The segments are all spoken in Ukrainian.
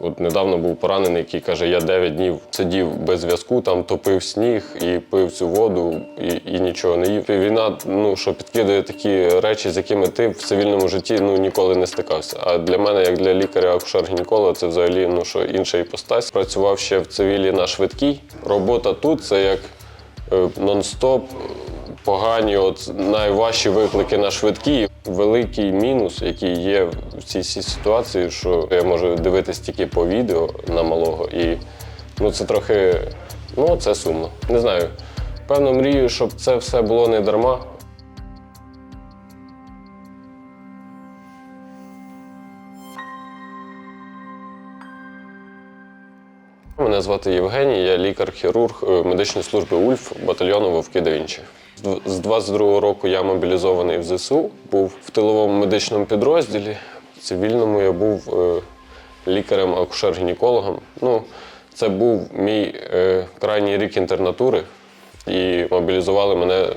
От недавно був поранений, який каже, я 9 днів сидів без зв'язку, там топив сніг і пив цю воду, і, і нічого не їв. Війна, ну що підкидує такі речі, з якими ти в цивільному житті ну ніколи не стикався. А для мене, як для лікаря акушер гінеколога це взагалі ну що інша іпостась. Працював ще в цивілі на швидкій. Робота тут це як е, нон-стоп. Погані, от найважчі виклики на швидкі. Великий мінус, який є в цій ситуації, що я можу дивитись тільки по відео на малого, і ну це трохи ну це сумно. Не знаю. Певно, мрію, щоб це все було не дарма. Мене звати Євгеній, я лікар-хірург е, медичної служби УЛЬФ батальйону Вовки да Вінчі. З- З 22-го року я мобілізований в ЗСУ, був в тиловому медичному підрозділі. В цивільному я був е, лікарем-акушер-гінекологом. Ну, це був мій е, крайній рік інтернатури, і мобілізували мене,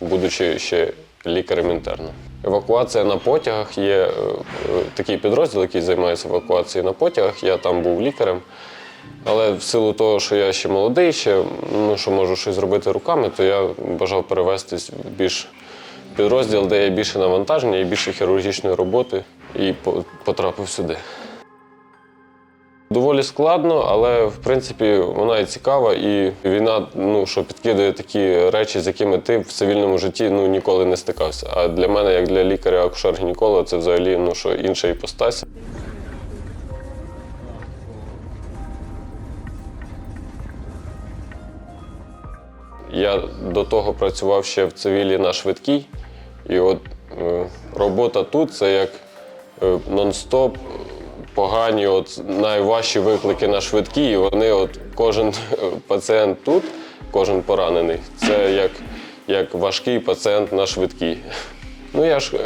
будучи ще лікарем-інтерном. Евакуація на потягах є такий підрозділ, який займається евакуацією на потягах. Я там був лікарем. Але в силу того, що я ще молодий, ще ну, що можу щось зробити руками, то я бажав перевестись в більш підрозділ, де є більше навантаження і більше хірургічної роботи, і потрапив сюди. Доволі складно, але в принципі вона і цікава, і війна, ну що підкидує такі речі, з якими ти в цивільному житті ну ніколи не стикався. А для мене, як для лікаря акушер гінеколога це взагалі ну що інша іпостась. Я до того працював ще в цивілі на швидкій, і от е, робота тут це як е, нон-стоп, погані, от найважчі виклики на швидкій. І вони, от кожен е, пацієнт тут, кожен поранений, це як, як важкий пацієнт на швидкій. Ну я ж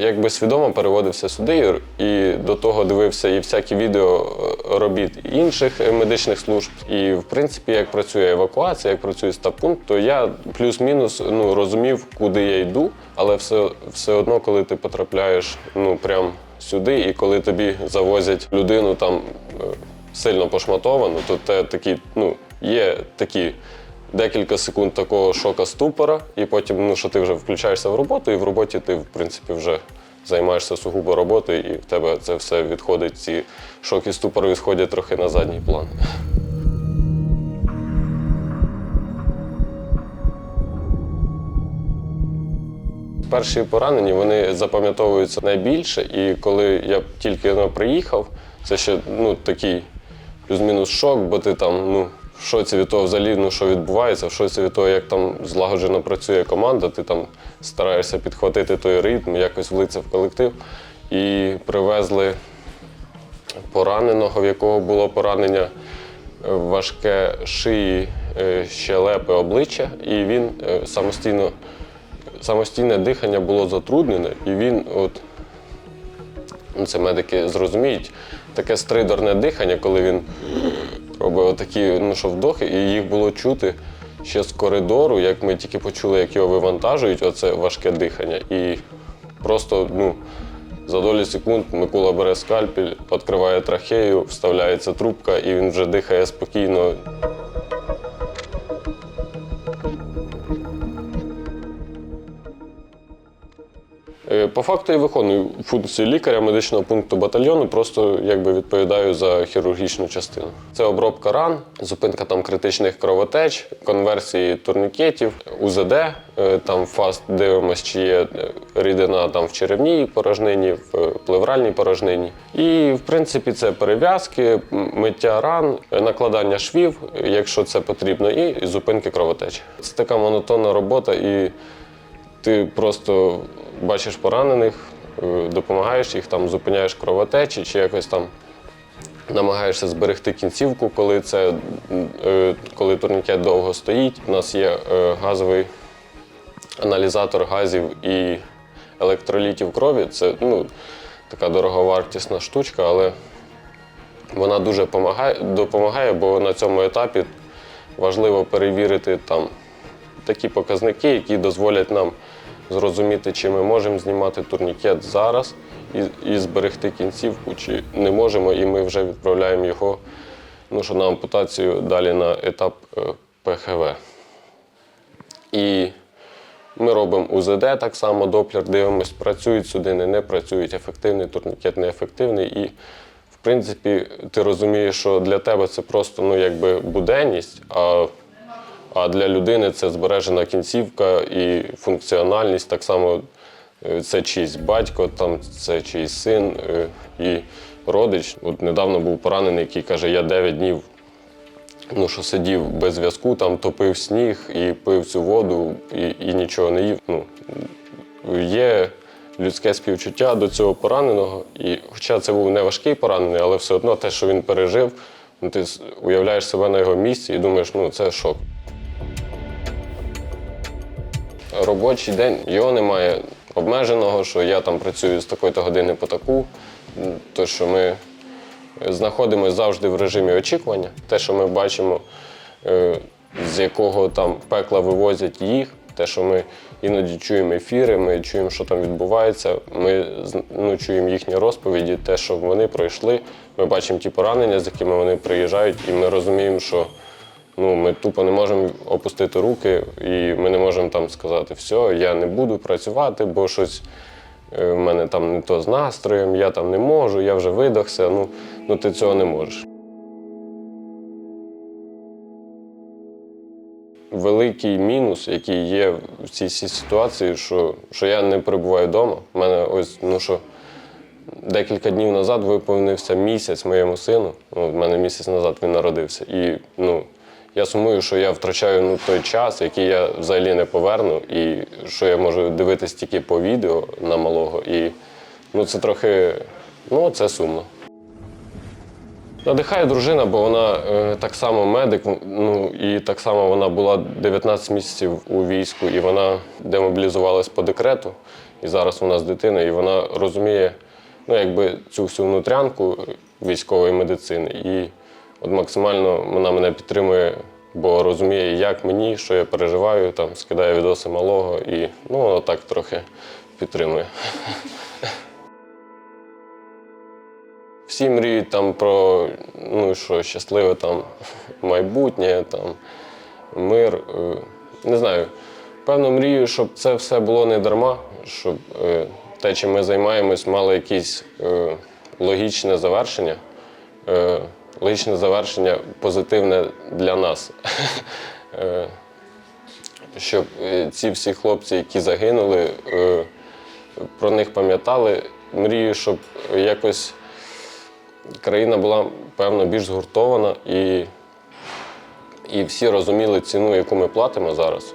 якби свідомо переводився сюди і до того дивився і всякі відео робіт інших е, медичних служб. І в принципі, як працює евакуація, як працює стаб-пункт, то я плюс-мінус ну, розумів, куди я йду, але все, все одно, коли ти потрапляєш ну прям сюди, і коли тобі завозять людину там е, сильно пошматовану, то те такі, ну, є такі декілька секунд такого шока ступора, і потім, ну, що ти вже включаєшся в роботу, і в роботі ти, в принципі, вже займаєшся сугубо роботою, і в тебе це все відходить. Ці шоки ступору відходять трохи на задній план. Перші поранені вони запам'ятовуються найбільше, і коли я тільки приїхав, це ще ну, такий плюс-мінус шок, бо ти там ну, в шоці від того взагалі, ну, що відбувається, в шоці від того, як там злагоджено працює команда, ти там стараєшся підхватити той ритм, якось влитися в колектив. І привезли пораненого, в якого було поранення е, важке шиї, е, щелепи, обличчя, і він е, самостійно, самостійне дихання було затруднене, і він от це медики зрозуміють, таке стридорне дихання, коли він робив отакі ну, що вдохи, і їх було чути ще з коридору, як ми тільки почули, як його вивантажують, оце важке дихання. І просто ну, за долі секунд Микола бере скальпель, відкриває трахею, вставляється трубка, і він вже дихає спокійно. По факту я виконую функцію лікаря медичного пункту батальйону, просто якби відповідаю за хірургічну частину. Це обробка ран, зупинка там критичних кровотеч, конверсії турнікетів, УЗД. е, Там фаст дивимося, чи є е, рідина там в черевній порожнині, в е, плевральній порожнині. І в принципі це перев'язки, миття ран, накладання швів, якщо це потрібно, і зупинки кровотеч. Це така монотонна робота і ти просто бачиш поранених, е, допомагаєш їх, там зупиняєш кровотечі чи якось там намагаєшся зберегти кінцівку, коли це е, коли турнікет довго стоїть. У нас є е, газовий аналізатор газів і електролітів крові. Це ну, така дороговартісна штучка, але вона дуже помагає, допомагає, бо на цьому етапі важливо перевірити там такі показники, які дозволять нам зрозуміти, чи ми можемо знімати турнікет зараз і, і зберегти кінцівку, чи не можемо, і ми вже відправляємо його ну, що на ампутацію далі на етап е, ПХВ. І ми робимо УЗД так само, доплер дивимось, працюють судини, не працюють, ефективний турнікет, неефективний. І, в принципі, ти розумієш, що для тебе це просто ну, якби буденність, а, а для людини це збережена кінцівка і функціональність. Так само е, це чийсь батько, там, це чийсь син е, і родич. От недавно був поранений, який каже, я 9 днів ну, що сидів без зв'язку, там топив сніг і пив цю воду, і, і нічого не їв. Ну, є людське співчуття до цього пораненого. І, хоча це був не важкий поранений, але все одно те, що він пережив, ти уявляєш себе на його місці і думаєш, ну це шок. Робочий день його немає обмеженого, що я там працюю з такої-то години по таку. То, що ми знаходимося завжди в режимі очікування. Те, що ми бачимо, е, з якого там пекла вивозять їх, те, що ми іноді чуємо ефіри, ми чуємо, що там відбувається. Ми ну, чуємо їхні розповіді, те, що вони пройшли. Ми бачимо ті поранення, з якими вони приїжджають, і ми розуміємо, що ну, ми тупо не можемо опустити руки, і ми не можемо там сказати, все, я не буду працювати, бо щось е, в мене там не то з настроєм, я там не можу, я вже видохся. Ну, ну ти цього не можеш. Великий мінус, який є в цій ситуації, що, що я не перебуваю вдома. У мене ось ну що декілька днів назад виповнився місяць моєму сину. Ну, в мене місяць назад він народився. І ну, я сумую, що я втрачаю ну, той час, який я взагалі не поверну, і що я можу дивитись тільки по відео на малого. І ну, це трохи ну, це сумно. Надихає дружина, бо вона е, так само медик, ну і так само вона була 19 місяців у війську, і вона демобілізувалась по декрету. І зараз у нас дитина, і вона розуміє ну, якби цю всю внутрянку військової медицини. І от максимально вона мене підтримує, бо розуміє, як мені, що я переживаю, там скидає відоси малого, і ну, вона так трохи підтримує. Всі мріють там про ну, що щасливе там майбутнє, там, мир. Е, Не знаю. Певно, мрію, щоб це все було не дарма, щоб е, те, чим ми займаємось, мало якесь е, логічне завершення. Е, логічне завершення позитивне для нас. Е, щоб е, ці всі хлопці, які загинули, е, про них пам'ятали. Мрію, щоб якось країна була, певно, більш згуртована і, і всі розуміли ціну, яку ми платимо зараз.